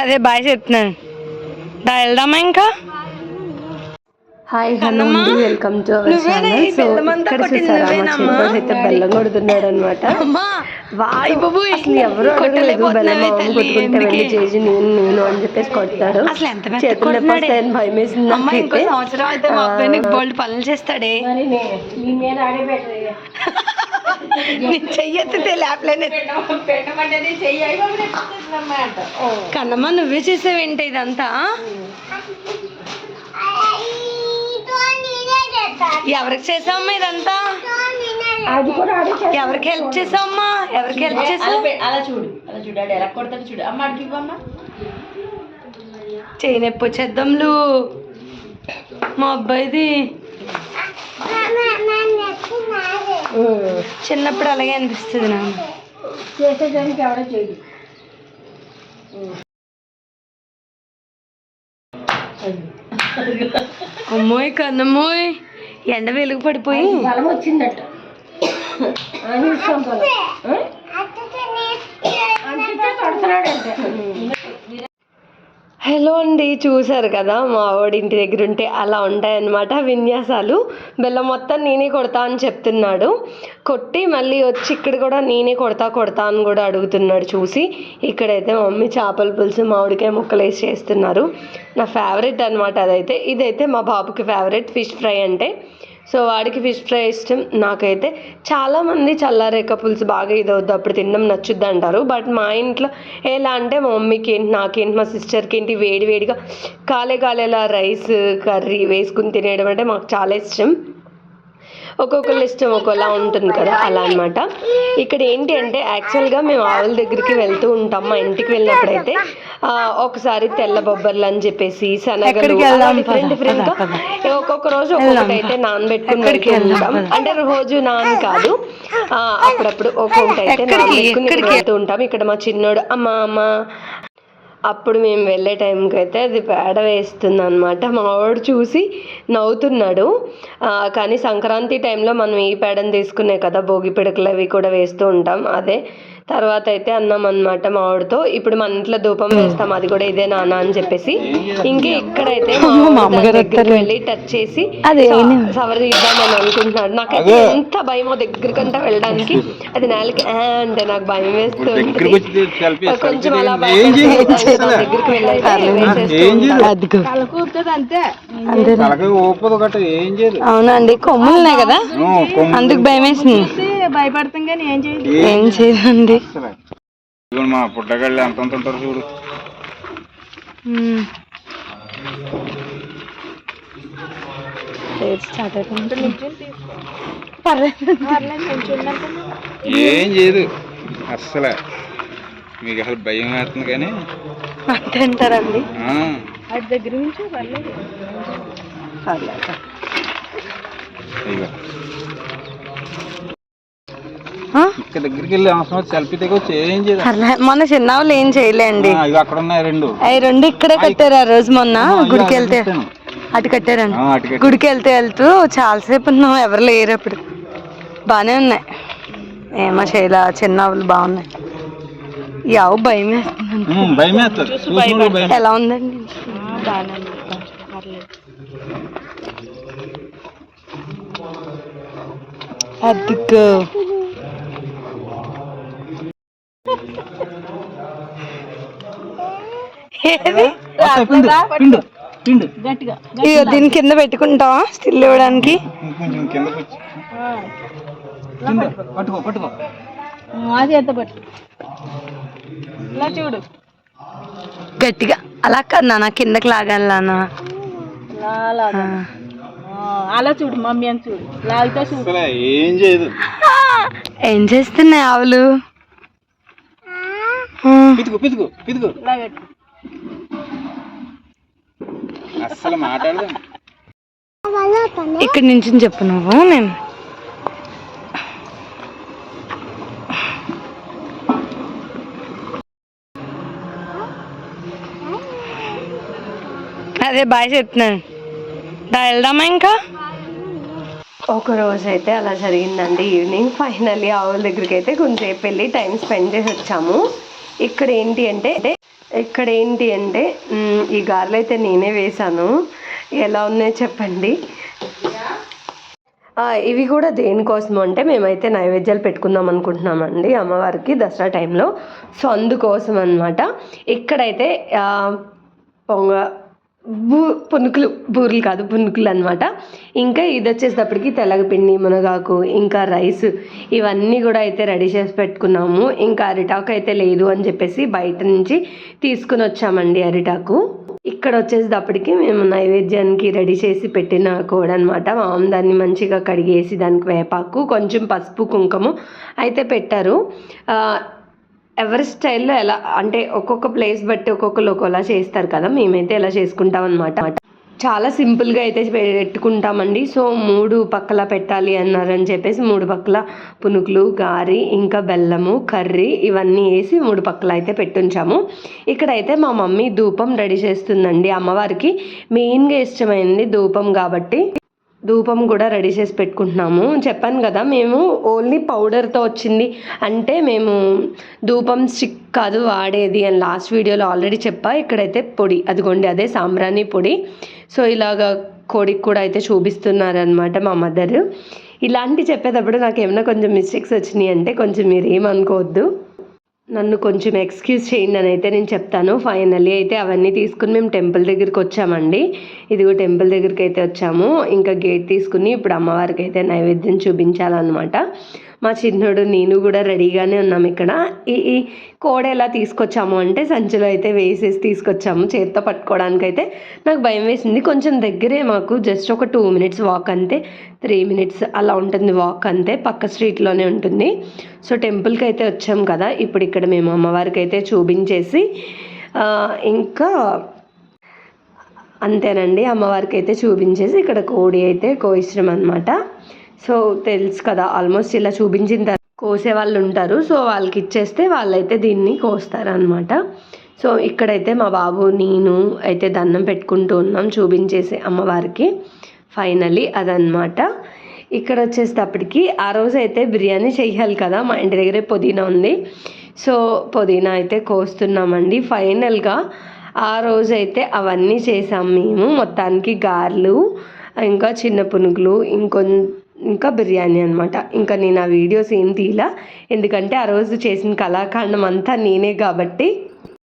అదే బాయ్ చెప్తున్నాను. దా వెళ్దామా ఇంకా? Hi hello welcome to our channel. So ఇక్కడ కొట్టింది చూసారా మా? చిన్నోడు అయితే బెల్లం కొడుతున్నాడు అనమాట అసలు ఎవరు అడగలేదు బెల్లం మామ తల్లి, కొట్టుకుంటే వెళ్ళి? చేసి నేను నేను అని చెప్పేసి కొడతాడు అసలు ఎంత పెద్ద చేతులు నొప్పి భయం వేసింది అమ్మ ఇంకో నాకైతే. సంవత్సరం అయితే మా అబ్బాయి నీకు బోల్డ్ పనులు చేస్తాడే. నేను చెయ్యెత్తితే లేపలేనే. కన్నమ్మ నువ్వే చేసావేంటి ఇదంతా? ఎవరికి చేసావమ్మా ఇదంతా? ఎవరికి హెల్ప్ చేసావమ్మా? ఎవరికి హెల్ప్ చేసావు? అలా చూడు అలా చూడు ఎలా కొడతాడు చూడు. అమ్మ అడిగి ఇవ్వమ్మా. చేయి నొప్పి వచ్చేద్దాంలు. మా అబ్బాయిది చిన్నప్పుడు అలాగే అనిపిస్తుంది నాకు. చేసేదానికి చేయడు అమ్మోయ్ కన్నమ్మోయ్ ఎండ వెలుగు పడిపోయి. బలం వచ్చిందట. హలో అండి చూసారు కదా మా వాడి ఇంటి దగ్గర ఉంటే అలా ఉంటాయన్నమాట విన్యాసాలు. బెల్లం మొత్తం నేనే కొడతా అని చెప్తున్నాడు. కొట్టి మళ్ళీ వచ్చి ఇక్కడ కూడా నేనే కొడతా కొడతా అని కూడా అడుగుతున్నాడు చూసి. ఇక్కడైతే మమ్మీ చేపల పులుసు మామిడికాయ ముక్కలేసి చేస్తున్నారు. నా ఫేవరెట్ అనమాట అదైతే. ఇదైతే మా బాబుకి ఫేవరెట్ ఫిష్ ఫ్రై అంటే. సో వాడికి ఫిష్ ఫ్రై ఇష్టం. నాకైతే చాలామంది చల్లారేక పులుసు బాగా ఇదవుద్ది. అప్పుడు తినడం నచ్చుద్ది అంటారు బట్ మా ఇంట్లో ఎలా అంటే మా మమ్మీకి ఏంటి నాకేంటి మా సిస్టర్కి ఏంటి వేడి వేడిగా కాలే కాలేలా రైస్ కర్రీ వేసుకుని తినేయడం అంటే మాకు చాలా ఇష్టం. ఒక్కొక్కరి ఇష్టం ఒక్కోలా ఉంటుంది కదా అలా అన్నమాట ఇక్కడ ఏంటి అంటే యాక్చువల్గా మేము ఆవుల దగ్గరికి వెళ్తూ ఉంటాం మా ఇంటికి వెళ్ళినప్పుడైతే ఆ, ఒకసారి తెల్ల బొబ్బర్లు అని చెప్పేసి శనగలు? డిఫరెంట్ డిఫరెంట్ ఒక్కొక్క రోజు ఒక్కొక్కటి అయితే నానబెట్టుకుని వెళ్తూ వెళ్దాం? ఉంటాం అంటే రోజు నాన్ కాదు అప్పుడప్పుడు ఒక్కొక్కటి అయితే? నానబెట్టుకుని? వెళ్తూ ఉంటాం ఇక్కడ మా చిన్నోడు అమ్మ అమ్మ అప్పుడు మేము వెళ్ళే టైంకి అయితే అది పేడ వేస్తుంది అనమాట మా వాడు చూసి నవ్వుతున్నాడు. కానీ సంక్రాంతి టైంలో మనం ఈ పేడను తీసుకునే కదా భోగి పిడకలు అవి కూడా వేస్తూ ఉంటాం. అదే తర్వాత అయితే అన్నాం అనమాట మా వాడితో. ఇప్పుడు మన ఇంట్లో ధూపం వేస్తాం అది కూడా ఇదే నాన్న అని చెప్పేసి. ఇంకే ఇక్కడైతే దగ్గరికి వెళ్ళి టచ్ చేసి సవరి అనుకుంటున్నాడు. నాకైతే ఎంత భయమో దగ్గరకంటే వెళ్ళడానికి. అది నేలకి అంటే నాకు భయం వేస్తుంది. దగ్గరికి కొంచెం అలా దాని దగ్గరికి అంతే. అవునండి కొమ్ములు ఉన్నాయి కదా? అందుకు భయం వేసింది. భయపడతాం కానీ ఏం చేయదు ఏం చేయదండి మా పుట్టగాళ్ళు ఎంత అంత ఉంటారు చూడు. ఏం చేయదు. అస్సలు. మీకు అసలు భయం వేస్తుంది కానీ. అంటారండి దగ్గర నుంచి పర్లేదు. ఇదిగో. ఆ? ఇక్కడ దగ్గరికి వెళ్ళి అవసరం సెల్ఫీ దిగొచ్చి ఏం చేయదు పర్లే. మొన్న చిన్నవాళ్ళు ఏం చేయలేండి. ఇవి అక్కడ ఉన్నాయి రెండు. అవి రెండు ఇక్కడే కట్టారు ఆ రోజు మొన్న. గుడికి వెళ్తే. అటు కట్టారండి ఆ, అటు కట్టాను. గుడికి వెళ్తే వెళ్తూ చాలాసేపు ఉన్నాం ఎవరు లేరు అప్పుడు. బాగానే ఉన్నాయి. ఏమో చేయలే చిన్న ఆవులు బాగున్నాయి. ఆవు భయం వేస్తుంది ఎలా ఉందండి? అద్దుకో దీని కింద పెట్టుకుంటావా? స్టిల్ ఇవ్వడానికి? కింద చూడు. గట్టిగా. అలా కన్నా నా కిందకి లాగాలనా అలా అలా చూడు మమ్మీ అని చూడు. లాగితే చూడు. ఏం చేయదు. ఏం చేస్తున్నాయి ఆవులు? పితుకు పితుకు పితుకు. అస్సలు మాట్లాడదాం. ఇక్కడి నుంచి చెప్పు నువ్వు నేను అదే బాయ్ చెప్తున్నాను వెళ్దామా ఇంకా? ఒక రోజు అయితే అలా జరిగిందండి ఈవినింగ్. ఫైనల్లీ ఆవుల దగ్గరికి అయితే కొంచెంసేపు వెళ్ళి టైం స్పెండ్ చేసి వచ్చాము. ఇక్కడ ఏంటి అంటే ఇక్కడ ఏంటి అంటే ఈ గారెలు అయితే నేనే వేశాను. ఎలా ఉన్నాయో చెప్పండి? ఇవి కూడా దేనికోసం అంటే మేమైతే నైవేద్యాలు పెట్టుకుందాం అనుకుంటున్నామండి అమ్మవారికి దసరా టైంలో. సో అందుకోసం అనమాట ఇక్కడైతే పొంగ బూ పునుకులు బూరెలు కాదు పునుకులు అనమాట ఇంకా ఇది వచ్చేటప్పటికి తెల్లగపిండి మునగాకు ఇంకా రైస్ ఇవన్నీ కూడా అయితే రెడీ చేసి పెట్టుకున్నాము. ఇంకా అరిటాకు అయితే లేదు అని చెప్పేసి బయట నుంచి తీసుకుని వచ్చామండి అరిటాకు. ఇక్కడ వచ్చేటప్పటికి మేము నైవేద్యానికి రెడీ చేసి పెట్టిన కోడ అనమాట మా దాన్ని మంచిగా కడిగేసి దానికి వేపాకు కొంచెం పసుపు కుంకుమ అయితే పెట్టారు. ఎవరి స్టైల్లో ఎలా అంటే ఒక్కొక్క ప్లేస్ బట్టి ఒక్కొక్కరు ఒక్కోలా చేస్తారు కదా మేమైతే ఎలా చేసుకుంటాం అనమాట చాలా సింపుల్గా అయితే పెట్టుకుంటామండి. సో మూడు పక్కల పెట్టాలి అన్నారని చెప్పేసి మూడు పక్కల పునుకులు గారి ఇంకా బెల్లము కర్రీ ఇవన్నీ వేసి మూడు పక్కల అయితే పెట్టుంచాము. ఇక్కడైతే మా మమ్మీ ధూపం రెడీ చేస్తుందండి. అమ్మవారికి మెయిన్గా ఇష్టమైంది ధూపం కాబట్టి. ధూపం కూడా రెడీ చేసి పెట్టుకుంటున్నాము. చెప్పాను కదా మేము ఓన్లీ పౌడర్తో వచ్చింది. అంటే మేము ధూపం స్టిక్ కాదు వాడేది అని లాస్ట్ వీడియోలో ఆల్రెడీ చెప్పా. ఇక్కడైతే పొడి అదిగోండి అదే సాంబ్రాణి పొడి. సో ఇలాగ కోడికి కూడా అయితే చూపిస్తున్నారనమాట మా మదర్. ఇలాంటి చెప్పేటప్పుడు నాకు ఏమైనా కొంచెం మిస్టేక్స్ వచ్చినాయి అంటే కొంచెం మీరు ఏమనుకోవద్దు. నన్ను కొంచెం ఎక్స్క్యూజ్ చేయండి అని అయితే నేను చెప్తాను. ఫైనల్లీ అయితే అవన్నీ తీసుకుని మేము టెంపుల్ దగ్గరికి వచ్చామండి. ఇదిగో టెంపుల్ దగ్గరికి అయితే వచ్చాము. ఇంకా గేట్ తీసుకుని ఇప్పుడు అమ్మవారికి అయితే నైవేద్యం చూపించాలన్నమాట. మా చిన్నోడు నేను కూడా రెడీగానే ఉన్నాం ఇక్కడ. ఈ కోడ ఎలా తీసుకొచ్చాము అంటే సంచిలో అయితే వేసేసి తీసుకొచ్చాము చేత్తో పట్టుకోవడానికైతే. నాకు భయం వేసింది. కొంచెం దగ్గరే మాకు జస్ట్ ఒక టూ మినిట్స్ వాక్ అంతే. త్రీ మినిట్స్ అలా ఉంటుంది వాక్ అంతే పక్క స్ట్రీట్లోనే ఉంటుంది. సో టెంపుల్కి అయితే వచ్చాం కదా ఇప్పుడు ఇక్కడ మేము అమ్మవారికి అయితే చూపించేసి ఇంకా అంతేనండి అమ్మవారికి అయితే చూపించేసి ఇక్కడ కోడి అయితే కోయిష్టం అనమాట సో తెలుసు కదా ఆల్మోస్ట్ ఇలా చూపించిన తర్వాత కోసే వాళ్ళు ఉంటారు. సో వాళ్ళకి ఇచ్చేస్తే వాళ్ళైతే దీన్ని కోస్తారనమాట సో ఇక్కడైతే మా బాబు నేను అయితే దండం పెట్టుకుంటూ ఉన్నాం చూపించేసి అమ్మవారికి. ఫైనలీ అదనమాట ఇక్కడ వచ్చేటప్పటికి ఆ రోజు అయితే బిర్యానీ చేయాలి కదా మా ఇంటి దగ్గరే పుదీనా ఉంది. సో పుదీనా అయితే కోస్తున్నామండి. ఫైనల్గా ఆ రోజు అయితే అవన్నీ చేసాం మేము. మొత్తానికి గారెలు ఇంకా చిన్న పునుగులు ఇంకొంత ఇంకా బిర్యానీ అనమాట ఇంకా నేను ఆ వీడియోస్ ఏం తీయలా. ఎందుకంటే ఆ రోజు చేసిన కళాఖండం అంతా నేనే కాబట్టి